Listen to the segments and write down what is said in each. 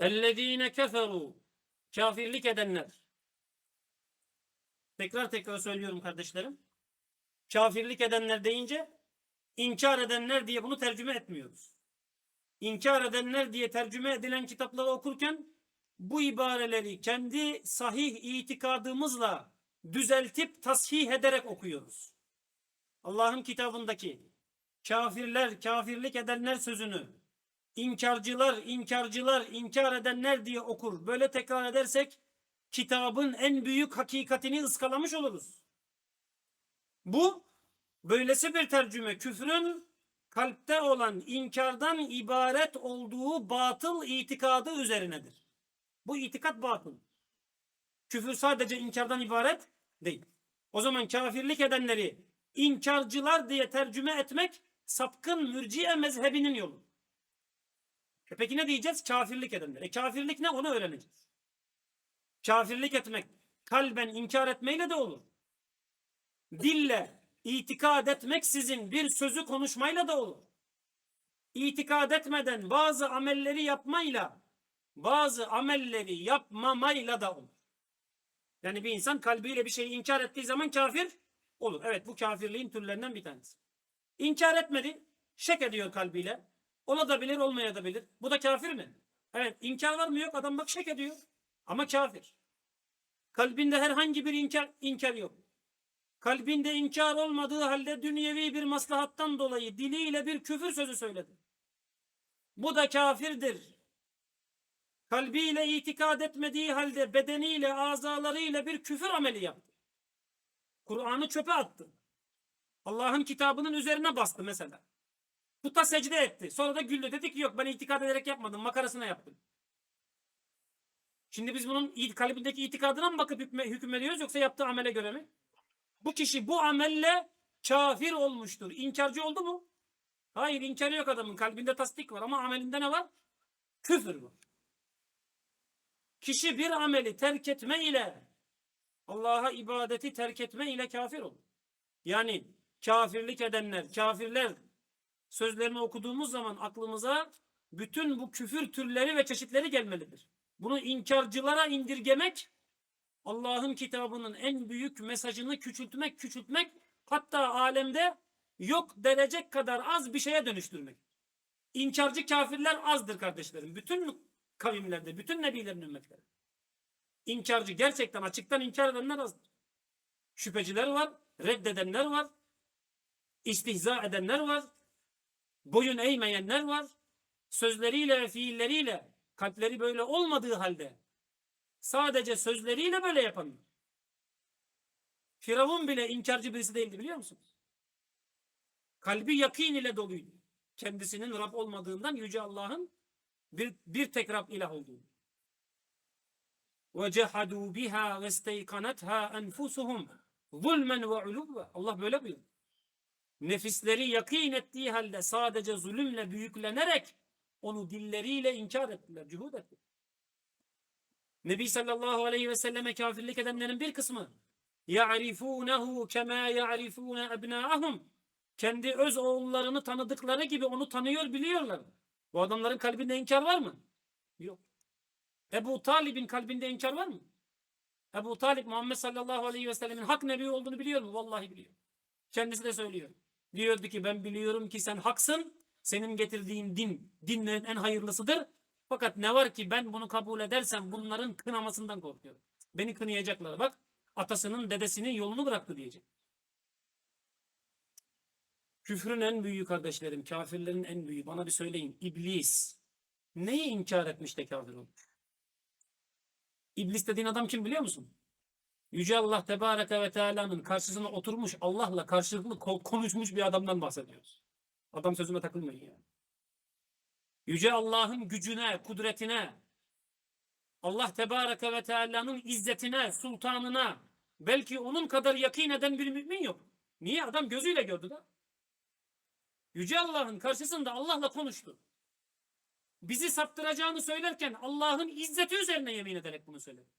اَلَّذ۪ينَ كَفَرُوا Kafirlik edenler. Tekrar tekrar söylüyorum kardeşlerim. Kafirlik edenler deyince inkar edenler diye bunu tercüme etmiyoruz. İnkar edenler diye tercüme edilen kitapları okurken bu ibareleri kendi sahih itikadımızla düzeltip tasih ederek okuyoruz. Allah'ın kitabındaki kafirler, kafirlik edenler sözünü inkarcılar, inkarcılar, inkar edenler diye okur. Böyle tekrar edersek kitabın en büyük hakikatini ıskalamış oluruz. Bu böylesi bir tercüme küfrün kalpte olan inkardan ibaret olduğu batıl itikadı üzerinedir. Bu itikat batıl. Küfür sadece inkardan ibaret değil. O zaman kafirlik edenleri inkarcılar diye tercüme etmek sapkın mürciye mezhebinin yolu. E peki ne diyeceğiz? Kafirlik edenler. E kafirlik ne? Onu öğreneceğiz. Kafirlik etmek kalben inkar etmeyle de olur. Dille itikad etmek sizin bir sözü konuşmayla da olur. İtikad etmeden bazı amelleri yapmayla bazı amelleri yapmamayla da olur. Yani bir insan kalbiyle bir şeyi inkar ettiği zaman kafir olur. Evet bu kafirliğin türlerinden bir tanesi. İnkar etmedi, şek ediyor kalbiyle. Olabilir, olmayabilir. Bu da kafir mi? Evet, inkar var mı yok? Adam bak şek ediyor. Ama kafir. Kalbinde herhangi bir inkar, inkar yok. Kalbinde inkar olmadığı halde dünyevi bir maslahattan dolayı diliyle bir küfür sözü söyledi. Bu da kafirdir. Kalbiyle itikad etmediği halde bedeniyle, azalarıyla bir küfür ameli yaptı. Kur'an'ı çöpe attı. Allah'ın kitabının üzerine bastı mesela. Puta secde etti. Sonra da güldü. Dedi ki yok ben itikad ederek yapmadım. Makarasına yaptım. Şimdi biz bunun kalbindeki itikadına mı bakıp hükme, hüküm ediyoruz yoksa yaptığı amele göre mi? Bu kişi bu amelle kafir olmuştur. İnkarcı oldu mu? Hayır inkarı yok adamın. Kalbinde tasdik var ama amelinde ne var? Küfür var. Kişi bir ameli terk etme ile Allah'a ibadeti terk etme ile kafir olur. Yani kafirlik edenler, kafirler sözlerini okuduğumuz zaman aklımıza bütün bu küfür türleri ve çeşitleri gelmelidir. Bunu inkarcılara indirgemek Allah'ın kitabının en büyük mesajını küçültmek, küçültmek hatta alemde yok denecek kadar az bir şeye dönüştürmek. İnkarcı kafirler azdır kardeşlerim. Bütün kavimlerde, bütün nebilerin ümmetleri. İnkarcı gerçekten açıktan inkar edenler azdır. Şüpheciler var, reddedenler var, istihza edenler var, boyun eğmeyenler var. Sözleriyle ve fiilleriyle kalpleri böyle olmadığı halde sadece sözleriyle böyle yapanlar. Firavun bile inkarcı birisi değildi biliyor musunuz? Kalbi yakin ile doluydu. Kendisinin Rab olmadığından Yüce Allah'ın bir, bir tek Rab ilah olduğunu. وَجَحَدُوا بِهَا وَاسْتَيْقَنَتْهَا أَنْفُسُهُمْ ظُلْمًا وَعُلُوًّا Allah böyle buyuruyor. Nefisleri yakin ettiği halde sadece zulümle büyüklenerek onu dilleriyle inkar ettiler, cuhud ettiler. Nebi sallallahu aleyhi ve selleme kafirlik edenlerin bir kısmı يَعْرِفُونَهُ كَمَا يَعْرِفُونَ أَبْنَاءَهُمْ Kendi öz oğullarını tanıdıkları gibi onu tanıyor, biliyorlar. Bu adamların kalbinde inkar var mı? Yok. Ebu Talib'in kalbinde inkar var mı? Ebu Talib Muhammed sallallahu aleyhi ve sellemin hak nebi olduğunu biliyor mu? Vallahi biliyor. Kendisi de söylüyor. Diyordu ki ben biliyorum ki sen haksın. Senin getirdiğin din dinlerin en hayırlısıdır. Fakat ne var ki ben bunu kabul edersem bunların kınamasından korkuyorum. Beni kınayacaklar. Bak atasının dedesinin yolunu bıraktı diyecek. Küfrün en büyüğü kardeşlerim, kafirlerin en büyüğü. Bana bir söyleyin. İblis. Neyi inkar etmiş de kafir olmuş? İblis dediğin adam kim biliyor musun? Yüce Allah Tebareke ve Teala'nın karşısına oturmuş Allah'la karşılıklı ko- konuşmuş bir adamdan bahsediyoruz. Adam sözüme takılmayın ya. Yüce Allah'ın gücüne, kudretine, Allah Tebareke ve Teala'nın izzetine, sultanına, belki onun kadar yakin eden bir mümin yok. Niye? Adam gözüyle gördü da. Yüce Allah'ın karşısında Allah'la konuştu. Bizi saptıracağını söylerken Allah'ın izzeti üzerine yemin ederek bunu söyledi.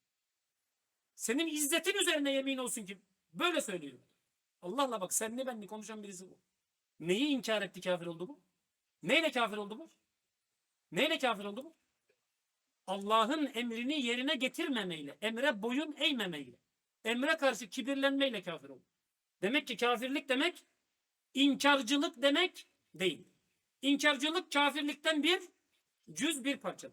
Senin izzetin üzerine yemin olsun ki böyle söylüyorum. Allah'la bak sen senle benle konuşan birisi bu. Neyi inkar etti kafir oldu bu? Neyle kafir oldu bu? Neyle kafir oldu bu? Allah'ın emrini yerine getirmemeyle, emre boyun eğmemeyle, emre karşı kibirlenmeyle kafir oldu. Demek ki kafirlik demek inkarcılık demek değil. İnkarcılık kafirlikten bir cüz bir parça.